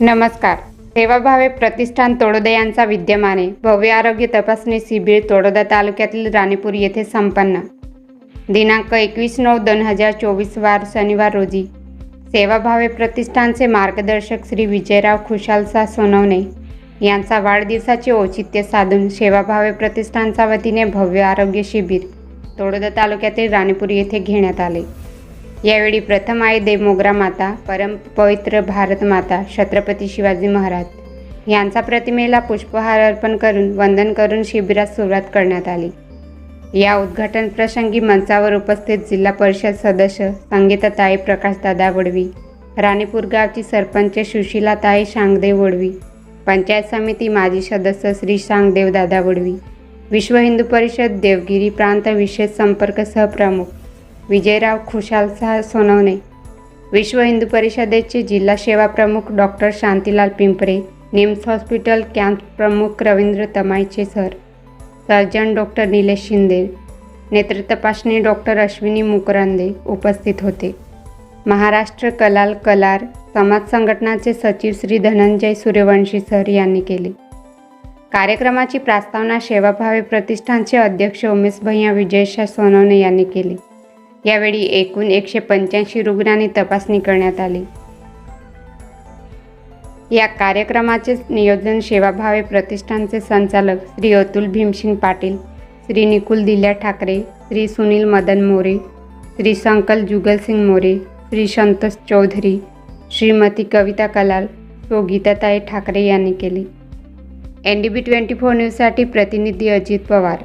नमस्कार. सेवाभावे प्रतिष्ठान तोडोदा यांचा विद्यमाने भव्य आरोग्य तपासणी शिबिर तोडोदा तालुक्यातील राणीपूर येथे संपन्न. दिनांक एकवीस नऊ दोन हजार चोवीस वार शनिवार रोजी सेवाभावे प्रतिष्ठानचे मार्गदर्शक श्री विजयराव खुशालसा सोनवणे यांचा वाढदिवसाचे औचित्य साधून सेवाभावे प्रतिष्ठानच्या वतीने भव्य आरोग्य शिबिर तोडोदा तालुक्यातील राणीपूर येथे घेण्यात आले. यावेळी प्रथम आहे देवमोगरा माता परम पवित्र भारत माता छत्रपती शिवाजी महाराज यांचा प्रतिमेला पुष्पहार अर्पण करून वंदन करून शिबिरात सुरुवात करण्यात आली. या उद्घाटन प्रसंगी मंचावर उपस्थित जिल्हा परिषद सदस्य संगीताताई प्रकाशदादा वडवी राणीपूर गावची सरपंच सुशीलाताई शांगदेव वडवी पंचायत समिती माजी सदस्य श्री शांगदेव दादा वडवी विश्व हिंदू परिषद देवगिरी प्रांत विशेष संपर्क सहप्रमुख विजयराव खुशालसा सोनवणे. विश्व हिंदू परिषदेचे जिल्हा सेवा प्रमुख doctor Shantilal Pimpre NIMS hospital camp प्रमुख Ravindra तमाईचे sir surgeon doctor Nilesh Shinde नेत्र तपासणी डॉक्टर अश्विनी मुकरंदे उपस्थित होते. महाराष्ट्र कलाल कलार समाज संघटनाचे सचिव श्री धनंजय सूर्यवंशी सर यांनी केले. कार्यक्रमाची प्रस्तावना सेवाभावे प्रतिष्ठानचे अध्यक्ष उमेश भैया विजयशाह सोनवणे यांनी केली. यावेळी एकूण एकशे पंच्याऐंशी रुग्णांनी तपासणी करण्यात आली. या कार्यक्रमाचे नियोजन सेवाभावे प्रतिष्ठानचे संचालक श्री अतुल भीमसिंग पाटील श्री निकुल दिल्या ठाकरे श्री सुनील मदन मोरे श्री संकल जुगलसिंग मोरे श्री संतोष चौधरी श्रीमती कविता कलाल सो गीताताई ठाकरे यांनी केली. N D B twenty four न्यूजसाठी प्रतिनिधी अजित पवार.